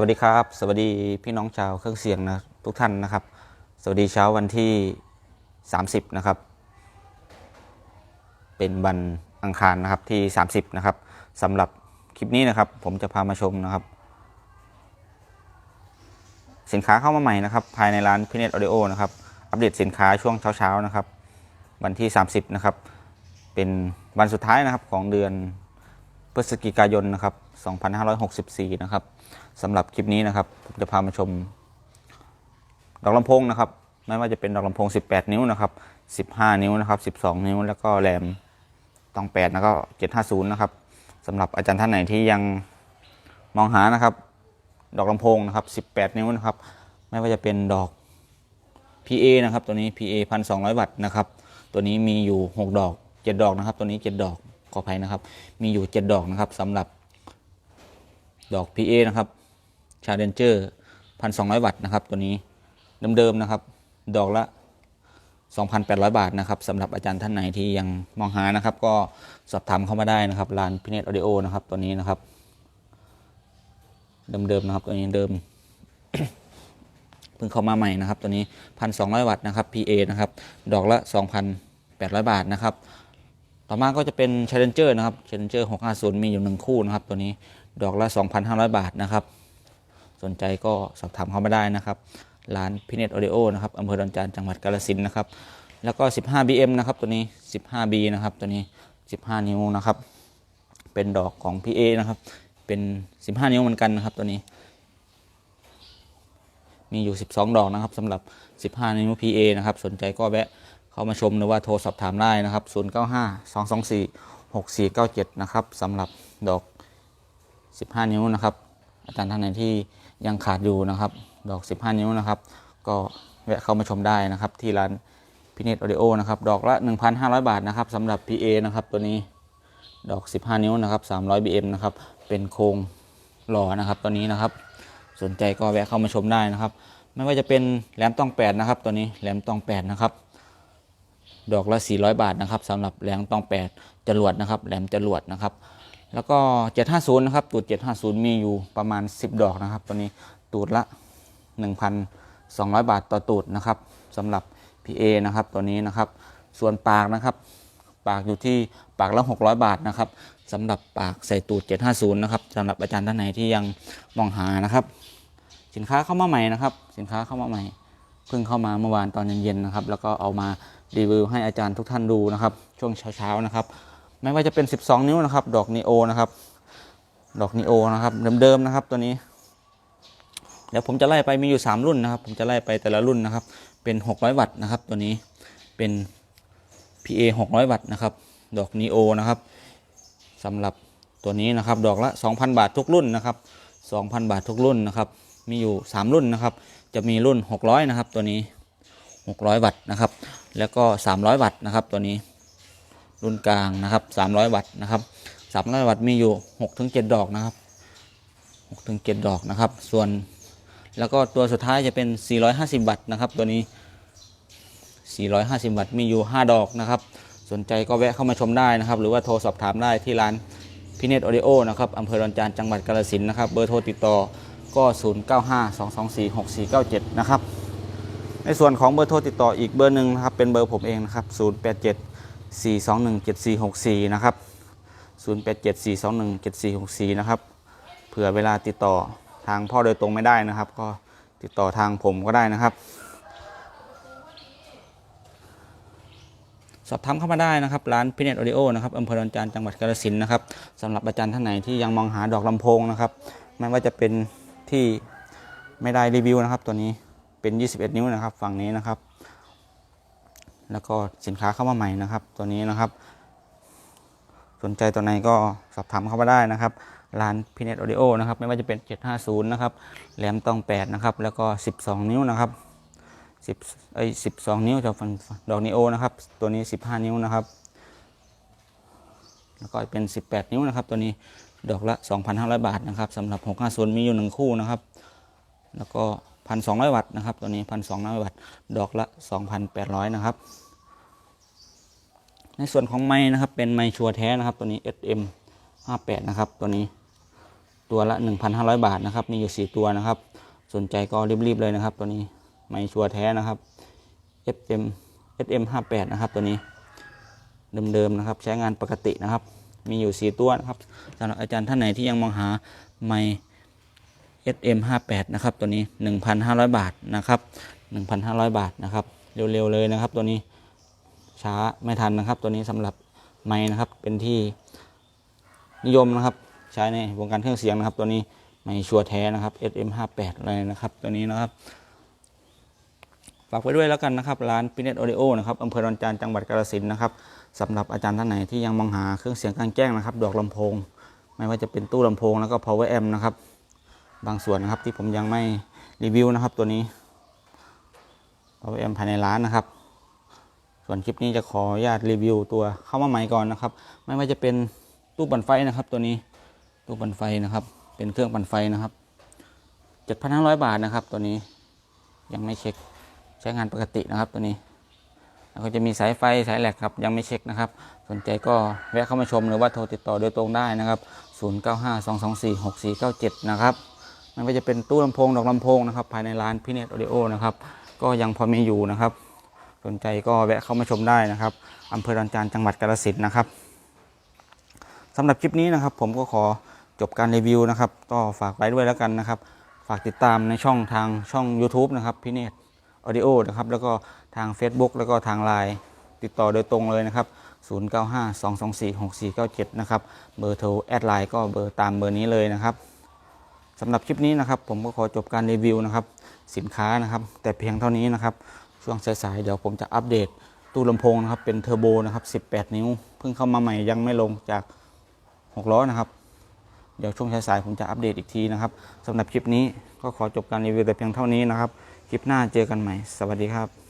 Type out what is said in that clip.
วัสดีครับ สวัสดีพี่น้องชาวเครื่องเสียงนะทุกท่านนะครับ สวัสดีเช้าวันที่ 30 นะครับ เป็นวันอังคารนะครับที่ 30 นะครับสำหรับคลิปนี้นะครับ ผมจะพามาชมนะครับ สินค้าเข้ามาใหม่นะครับ ภายในร้านพิเนตออดิโอนะครับ อัปเดตสินค้าช่วงเช้าๆนะครับ วันที่ 30 นะครับ เป็นวันสุดท้ายนะครับของเดือน พฤศจิกายนนะครับ 2564 นะครับสำหรับคลิปนี้นะครับผมจะพามาชมดอกลำโพงนะครับไม่ว่าจะเป็นดอกลำโพง 18 นิ้วนะครับ 15 นิ้วนะครับ 12 นิ้ว แล้วก็แรมต้อง 8 แล้วก็ 750 นะครับสำหรับอาจารย์ท่านไหนที่ยังมองหานะครับ ดอกลำโพงนะครับ 18 นิ้วนะครับ ไม่ว่าจะเป็นดอก PA นะครับ ตัวนี้ PA 1,200 วัตต์นะครับ ตัวนี้มีอยู่ 6 ดอก 7 ดอกนะครับ ตัวนี้ 7 ดอก ขออภัยนะครับ มีอยู่ 7 ดอกนะครับสำหรับดอก PA นะครับชาเดนเจอร์1,200วัตต์นะครับ ตัวนี้เดิมๆนะครับ ดอกละ 2,800 บาทนะครับสำหรับอาจารย์ท่านไหนที่ยังมองหานะครับ ก็สอบถามเข้ามาได้นะครับร้านพิเนตออดิโอนะครับ ตัวนี้นะครับ เดิมๆนะครับ ตัวนี้เดิมเพิ่งเข้ามาใหม่นะครับ ตัวนี้ 1,200 วัตต์นะครับ PA นะครับ ดอกละ 2,800 บาทนะครับ ต่อมาก็จะเป็น Challenger นะครับ Challenger 650 มีอยู่ 1 คู่นะครับ ตัวนี้ดอกละ 2,500 บาทนะครับ สนใจก็สอบถามเข้ามาได้นะครับ ร้านพิเนตออดิโอนะครับอำเภอดอนจานจังหวัดกาฬสินธุ์นะครับ แล้วก็ 15BM นะครับตัวนี้ 15B นะครับตัวนี้ 15 นิ้วนะครับ เป็นดอกของ PA นะครับ เป็น 15 นิ้วเหมือนกันนะครับตัวนี้ มีอยู่ 12 ดอกนะครับสำหรับ 15 นิ้ว PA นะครับ สนใจก็แวะ เข้ามาชมหรือว่าโทรสอบถามได้นะครับ 095 224 6497 นะครับสำหรับดอก 15 นิ้วนะครับ อาจารย์ท่านไหนที่ยังขาดอยู่นะครับ ดอก 15 นิ้วนะครับ ก็แวะเข้ามาชมได้นะครับ ที่ร้านพิเนตออดิโอนะครับ ดอกละ 1,500 บาทนะครับสำหรับ PA นะครับตัวนี้ดอก 15 นิ้วนะครับ 300 BM นะครับ เป็นโครงหล่อนะครับตัวนี้นะครับ สนใจก็แวะเข้ามาชมได้นะครับ ไม่ว่าจะเป็นแหลมต้องแปดนะครับ ตัวนี้แหลมต้องแปดนะครับ ดอกละ 400 บาทนะครับสำหรับแหลมตองแปดจรวดนะครับแหลมจรวดนะครับ แล้วก็ 750 นะครับ ตูด 750 มีอยู่ประมาณ 10 ดอกนะครับ ตัวนี้ตูดละ 1,200 บาทต่อตูดนะครับสำหรับ PA นะครับตัวนี้นะครับ ส่วนปากนะครับ ปากอยู่ที่ปากละ 600 บาทนะครับสำหรับปากใส่ตูด 750 นะครับสำหรับอาจารย์ท่านไหนที่ยังมองหานะครับ สินค้าเข้ามาใหม่นะครับ สินค้าเข้ามาใหม่เพิ่งเข้ามาเมื่อวานตอนเย็นๆนะครับ แล้วก็เอามา รีวิวให้อาจารย์ทุกท่านดูนะครับ ช่วงเช้าๆนะครับ ไม่ว่าจะเป็น 12 นิ้วนะครับ ดอกนีโอนะครับ ดอกนีโอนะครับเดิมๆนะครับตัวนี้ เดี๋ยวผมจะไล่ไปมีอยู่ 3 รุ่นนะครับ ผมจะไล่ไปแต่ละรุ่นนะครับ เป็น 600 วัตต์นะครับ ตัวนี้เป็น PA 600 วัตต์นะครับ ดอกนีโอนะครับสำหรับตัวนี้นะครับ ดอกละ 2,000 บาททุกรุ่นนะครับ 2,000 บาททุกรุ่นนะครับ มีอยู่ 3 รุ่นนะครับ จะมีรุ่น 600 นะครับ ตัวนี้ 600 วัตต์นะครับ แล้วก็ 300 วัตต์นะครับ ตัวนี้รุ่นกลางนะครับ 300 วัตต์นะครับ 300 วัตต์มีอยู่ 6-7 ดอกนะครับ 6-7 ดอกนะครับ ส่วนแล้วก็ตัวสุดท้ายจะเป็น 450 วัตต์นะครับ ตัวนี้ 450 วัตต์มีอยู่ 5 ดอกนะครับ สนใจก็แวะเข้ามาชมได้นะครับ หรือว่าโทรสอบถามได้ที่ร้านพิเนตออดิโอนะครับอำเภอดอนจานจังหวัดกาฬสินธุ์นะครับ เบอร์โทรติดต่อก็ 0952246497 นะครับ ในส่วนของเบอร์โทรติดต่ออีกเบอร์หนึ่งนะครับเป็นเบอร์ผมเองนะครับ 087 4217464 นะครับ 087 421 7464 นะครับ เผื่อเวลาติดต่อทางพ่อโดยตรงไม่ได้นะครับ ก็ติดต่อทางผมก็ได้นะครับ สอบถามเข้ามาได้นะครับ ร้านพิเนตออดิโอนะครับอำเภอดอนจานจังหวัดกาฬสินธุ์นะครับสำหรับอาจารย์ท่านไหนที่ยังมองหาดอกลำโพงนะครับ ไม่ว่าจะเป็นที่ไม่ได้รีวิวนะครับตัวนี้ เป็น 21 นิ้วนะครับ ฝั่งนี้นะครับ แล้วก็สินค้าเข้ามาใหม่นะครับ ตัวนี้นะครับ สนใจตัวไหนก็สอบถามเข้ามาได้นะครับร้านพิเนตออดิโอนะครับ ไม่ว่าจะเป็น 750 นะครับ แหลมตอง 8 นะครับ แล้วก็ 12 นิ้วนะครับ10ไอ้12 นิ้วจากฝั่งดอกนิโอนะครับ ตัวนี้ 15 นิ้วนะครับ แล้วก็เป็น 18 นิ้วนะครับ ตัวนี้ดอกละ 2,500 บาทนะครับสำหรับ 650 มีอยู่ 1 คู่นะครับ แล้วก็ 1,200 วัตต์นะครับ ตัวนี้ 1,200 วัตต์ ดอกละ 2,800 นะครับ ในส่วนของไม้นะครับ เป็นไม้ชัวร์แท้นะครับ ตัวนี้ SM 58 นะครับ ตัวนี้ ตัวละ 1,500 บาทนะครับ มีอยู่ 4 ตัวนะครับ สนใจก็รีบๆเลยนะครับ ตัวนี้ ไม่ชัวร์แท้นะครับ FM SM 58นะครับ ตัวนี้ เดิมๆนะครับ ใช้งานปกตินะครับ มีอยู่ 4 ตัวนะครับสำหรับอาจารย์ท่านไหนที่ยังมองหาไม้ SM 58 นะครับตัวนี้ 1,500 บาทนะครับ 1,500 บาทนะครับ เร็วๆเลยนะครับ ตัวนี้ช้าไม่ทันนะครับ ตัวนี้สำหรับไม้นะครับเป็นที่นิยมนะครับ ใช้ในวงการเครื่องเสียงนะครับ ตัวนี้ไม่ชัวร์แท้นะครับ SM 58 เลยนะครับ ตัวนี้นะครับฝากไว้ด้วยแล้วกันนะครับ ร้านพิเนตออดิโอนะครับอำเภอดอนจานจังหวัดกาฬสินธุ์นะครับสำหรับอาจารย์ท่านไหนที่ยังมองหาเครื่องเสียงกลางแจ้งนะครับ ดอกลำโพง ไม่ว่าจะเป็นตู้ลำโพงแล้วก็ power amp นะครับ บางส่วนนะครับที่ผมยังไม่รีวิวนะครับตัวนี้ power amp ภายในร้านนะครับ ส่วนคลิปนี้จะขออนุญาตรีวิวตัวเข้ามาใหม่ก่อนนะครับ ไม่ว่าจะเป็นตู้ปั่นไฟนะครับ ตัวนี้ตู้ปั่นไฟนะครับ เป็นเครื่องปั่นไฟนะครับ7,500บาทนะครับ ตัวนี้ยังไม่เช็คใช้งานปกตินะครับตัวนี้แล้วก็จะมีสายไฟสายแหลกครับยังไม่เช็คนะครับ สนใจก็แวะเข้ามาชมหรือว่าโทรติดต่อโดยตรงได้นะครับ 0952246497 นะครับ ไม่ว่าจะเป็นตู้ลำโพงดอกลำโพงนะครับภายในร้านพิเนตออดิโอนะครับก็ยังพอมีอยู่นะครับ สนใจก็แวะเข้ามาชมได้นะครับอำเภอดอนจานจังหวัดกาฬสินธุ์นะครับสำหรับคลิปนี้นะครับ ผมก็ขอจบการรีวิวนะครับก็ฝากไว้ด้วยแล้วกันนะครับ ฝากติดตามในช่องทางช่อง YouTube นะครับพิเนตออดิโอนะครับแล้วก็ทาง Facebook แล้วก็ทางไลน์ติดต่อโดยตรงเลยนะครับ 0952246497 นะครับ เบอร์โทรแอดไลน์ก็เบอร์ตามเบอร์นี้เลยนะครับ สำหรับคลิปนี้นะครับ ผมก็ขอจบการรีวิวนะครับ สินค้านะครับ แต่เพียงเท่านี้นะครับ ช่วงสายๆเดี๋ยวผมจะอัปเดตตู้ลำโพงนะครับ เป็นเทอร์โบนะครับ 18 นิ้ว เพิ่งเข้ามาใหม่ยังไม่ลงจาก 6 ล้อนะครับ เดี๋ยวช่วงสายๆผมจะอัปเดตอีกทีนะครับสำหรับคลิปนี้ก็ขอจบการรีวิวแต่เพียงเท่านี้นะครับ คลิปหน้าเจอกันใหม่ สวัสดีครับ